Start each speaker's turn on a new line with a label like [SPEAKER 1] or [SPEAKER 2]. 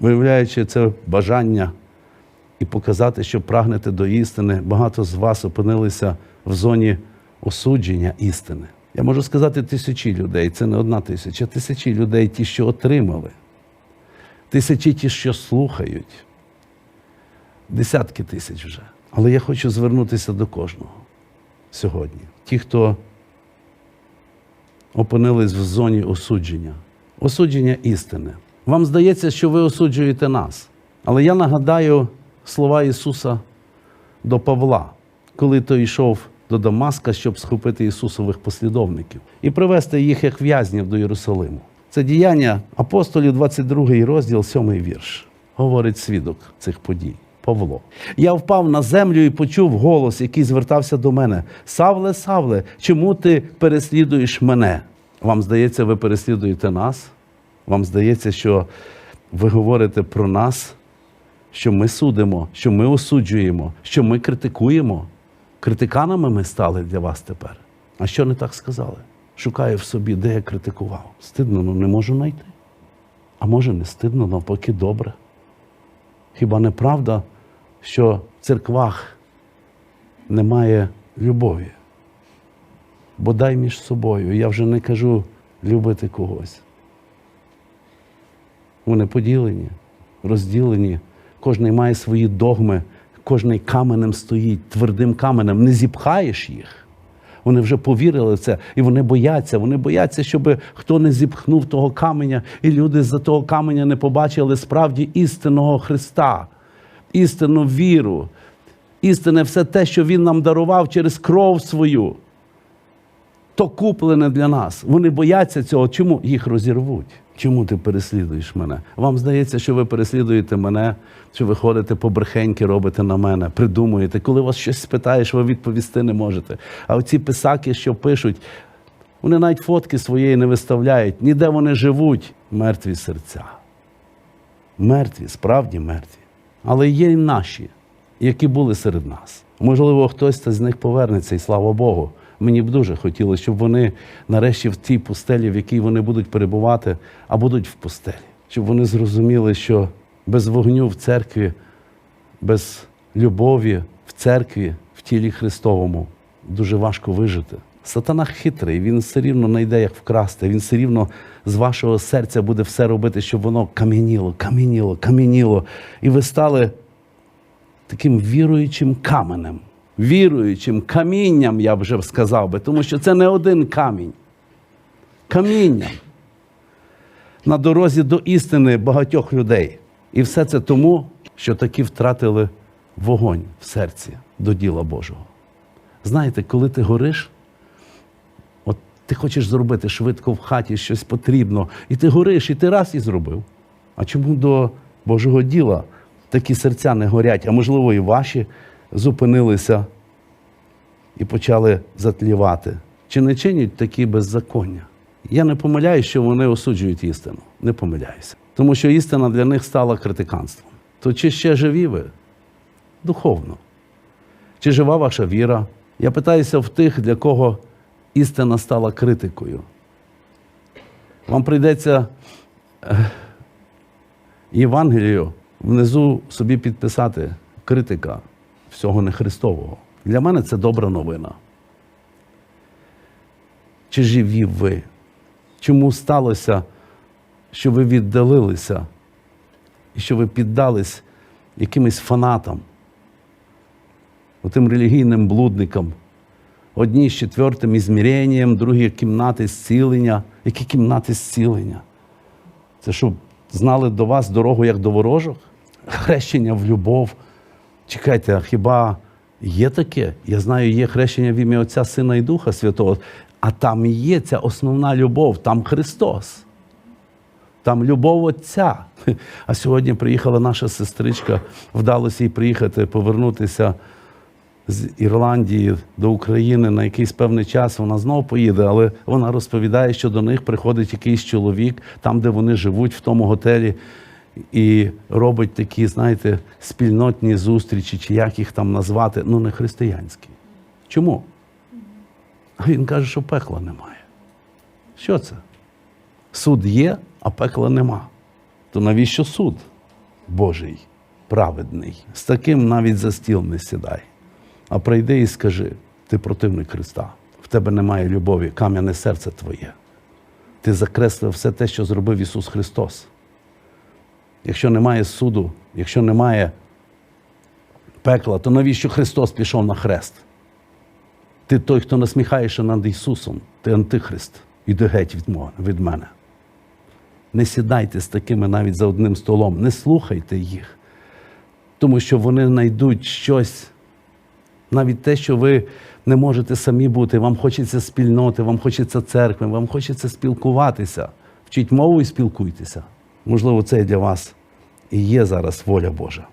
[SPEAKER 1] виявляючи це бажання і показати, що прагнете до істини, багато з вас опинилися в зоні осудження істини. Я можу сказати тисячі людей, це не одна тисяча, тисячі людей, ті, що отримали, тисячі ті, що слухають, десятки тисяч вже. Але я хочу звернутися до кожного сьогодні. Ті, хто опинились в зоні осудження, осудження істини. Вам здається, що ви осуджуєте нас. Але я нагадаю слова Ісуса до Павла, коли той йшов до Дамаска, щоб схопити Ісусових послідовників і привести їх як в'язнів до Єрусалиму. Це діяння апостолів, 22 розділ, 7 вірш. Говорить свідок цих подій. Павло. Я впав на землю і почув голос, який звертався до мене: Савле, Савле, чому ти переслідуєш мене? Вам здається, ви переслідуєте нас? Вам здається, що ви говорите про нас, що ми судимо, що ми осуджуємо, що ми критикуємо. Критиканами ми стали для вас тепер. А що не так сказали? Шукаю в собі, де я критикував. Стидно, ну не можу знайти. А може, не стидно, навпаки, добре. Хіба не правда, що в церквах немає любові? Бодай між собою. Я вже не кажу любити когось. Вони поділені, розділені. Кожний має свої догми, кожний каменем стоїть, твердим каменем. Не зіпхаєш їх. Вони вже повірили в це, і вони бояться. Вони бояться, щоб хто не зіпхнув того каменя, і люди за того каменя не побачили справді істинного Христа, істинну віру, істинне все те, що Він нам дарував через кров свою. То куплене для нас. Вони бояться цього. Чому їх розірвуть? Чому ти переслідуєш мене? Вам здається, що ви переслідуєте мене, що ви ходите по брехеньки, робите на мене, придумуєте. Коли вас щось спитаєш, ви відповісти не можете. А оці писаки, що пишуть, вони навіть фотки своєї не виставляють. Ніде вони живуть, мертві серця. Мертві, справді мертві. Але є і наші, які були серед нас. Можливо, хтось з них повернеться, і слава Богу. Мені б дуже хотілося, щоб вони нарешті в тій пустелі, в якій вони будуть перебувати, а будуть в пустелі. Щоб вони зрозуміли, що без вогню в церкві, без любові в церкві, в тілі Христовому дуже важко вижити. Сатана хитрий, він все рівно знайде, як вкрасти. Він все рівно з вашого серця буде все робити, щоб воно кам'яніло, кам'яніло, кам'яніло. І ви стали таким віруючим каменем, віруючим камінням, я вже сказав би, тому що це не один камінь. Камінням на дорозі до істини багатьох людей. І все це тому, що таки втратили вогонь в серці до діла Божого. Знаєте, коли ти гориш, от ти хочеш зробити швидко в хаті щось потрібно, і ти гориш, і ти раз і зробив. А чому до Божого діла такі серця не горять, а можливо, і ваші зупинилися і почали затлівати? Чи не чинять такі беззаконня? Я не помиляюсь, що вони осуджують істину. Не помиляюся. Тому що істина для них стала критиканством. То чи ще живі ви? Духовно. Чи жива ваша віра? Я питаюся в тих, для кого істина стала критикою. Вам прийдеться Євангелію внизу собі підписати критика всього нехристового. Для мене це добра новина. Чи живі ви? Чому сталося, що ви віддалилися і що ви піддались якимось фанатам, тим релігійним блудникам? Одні з четвертим ізміренням, другі кімнати зцілення. Які кімнати зцілення? Це що, знали до вас дорогу як до ворожок? Хрещення в любов. Чекайте, а хіба є таке? Я знаю, є хрещення в ім'я Отця, Сина і Духа Святого. А там є ця основна любов, там Христос. Там любов Отця. А сьогодні приїхала наша сестричка, вдалося їй приїхати, повернутися з Ірландії до України на якийсь певний час. Вона знову поїде, але вона розповідає, що до них приходить якийсь чоловік, там, де вони живуть, в тому готелі, і робить такі, знаєте, спільнотні зустрічі, чи як їх там назвати, ну не християнські. Чому? А він каже, що пекла немає. Що це? Суд є, а пекла нема. То навіщо суд? Божий, праведний. З таким навіть за стіл не сідай. А прийди і скажи: ти противник Христа, в тебе немає любові, кам'яне серце твоє. Ти закреслив все те, що зробив Ісус Христос. Якщо немає суду, якщо немає пекла, то навіщо Христос пішов на хрест? Ти той, хто насміхаєшся над Ісусом, ти антихрист. Іди геть від мене. Не сідайте з такими навіть за одним столом, не слухайте їх, тому що вони знайдуть щось, навіть те, що ви не можете самі бути, вам хочеться спільноти, вам хочеться церкви, вам хочеться спілкуватися. Вчіть мову і спілкуйтеся. Можливо, це для вас і є зараз воля Божа.